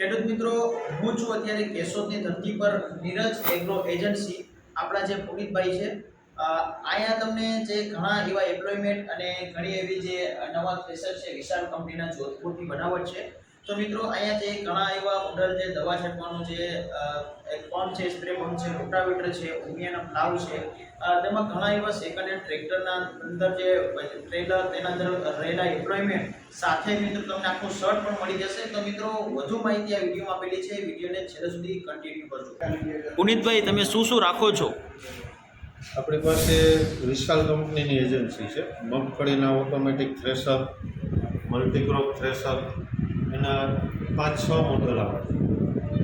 ખેડૂત મિત્રો, હું છું અત્યારે કેશોદની ધરતી પર નીરજ એગ્રો એજન્સી આપણા જે પુનિતભાઈ છે. અહીંયા તમને જે ઘણા એવા એમ્પ્લોયમેન્ટ અને ઘણી એવી જે નવા ફેસર છે, વિશાળ કંપનીના જોધપુરથી બનાવટ છે. તો મિત્રો, અહીંયા જે ઘણા એવા મોડલ જે દવા છંટવાનું જે એક પંપ છે સ્પ્રે પંપ છે રોટાવેટર છે, ઉમિયાના પ્લાવ છે તેમાં ઘણા એવા સેકન્ડ હેન્ડ ટ્રેક્ટરના અંદર જે ટ્રેલર તેના અંદર રહેલા એમ્પ્લોયમેન્ટ સાથે મિત્રો તમને આખું શર્ટ પણ મળી જશે. તો મિત્રો, વધુ માહિતી આ વિડીયોમાં આપેલી છે. વિડીયોને છેલ્લે સુધી કન્ટિન્યુ કરજો. પુનિતભાઈ, તમે શું શું રાખો છો? આપણી પાસે વિશાલ કંપનીની એજન્સી છે. મગફળીના ઓટોમેટિક થ્રેશર મલ્ટીક્રોપ થ્રેશર એના પાંચ છ મોડલ આવે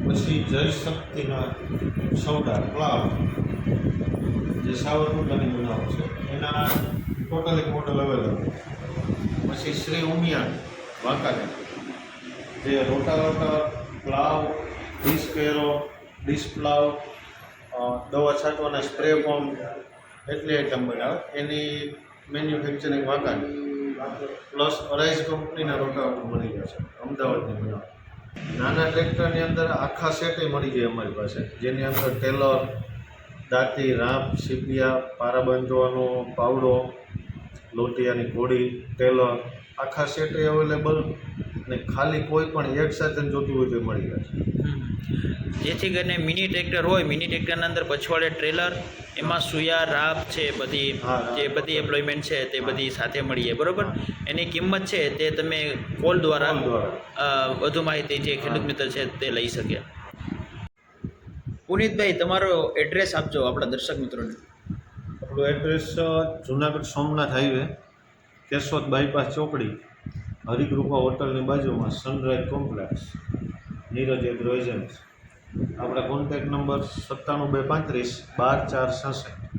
પછી જય શક્તિના સૌડા પ્લાવ જે સાવરકુંડલાની બનાવો છે. એના ટોટલ એક મોડલ અવેલેબલ પછી શ્રી ઉમિયા વાંકાનેર. જે રોટા રોટા પ્લાવ એરો ડિસ્ક પ્લાવ દવા છાંટવાના સ્પ્રે પંપ એટલી આઈટમ બનાવે. એની મેન્યુફેક્ચરિંગ વાંકાની પ્લસ અરાઇઝ કંપનીના રોટાવેટર મળી ગયા છે, અમદાવાદની બનાવ. નાના ટ્રેક્ટરની અંદર આખા સેટે મળી ગયા અમારી પાસે, જેની અંદર ટેલર, દાંતી, રાંપ, સીપિયા પારા બાંધવાનો પાવડો લોટિયાની ઘોડી ટેલર આખા સેટે અવેલેબલ ને ખાલી કોઈ પણ એક સાધન જોતું હોય તો મળી જશે જેથી કરીને મિની ટ્રેક્ટર હોય મિની ટ્રેક્ટરના અંદર પછવાડે ટ્રેલર એમાં સુયા રાપ છે બધી. જે બધી એમ્પ્લોયમેન્ટ છે તે બધી સાથે મળીએ બરોબર? એની કિંમત છે તે તમે કોલ દ્વારા વધુ માહિતી જે ખેડૂત મિત્ર છે તે લઈ શકે. પુનિતભાઈ તમારો એડ્રેસ આપજો આપણા દર્શક મિત્રોને. આપણું address Junagadh Somnath highway Keshod bypass ચોકડી, હરિકૃપા હોટલની બાજુમાં sunrise complex Neeraj agro agency આપણા કોન્ટેક્ટ નંબર સત્તાણું બે પાંત્રીસ, બાર ચાર છસઠ.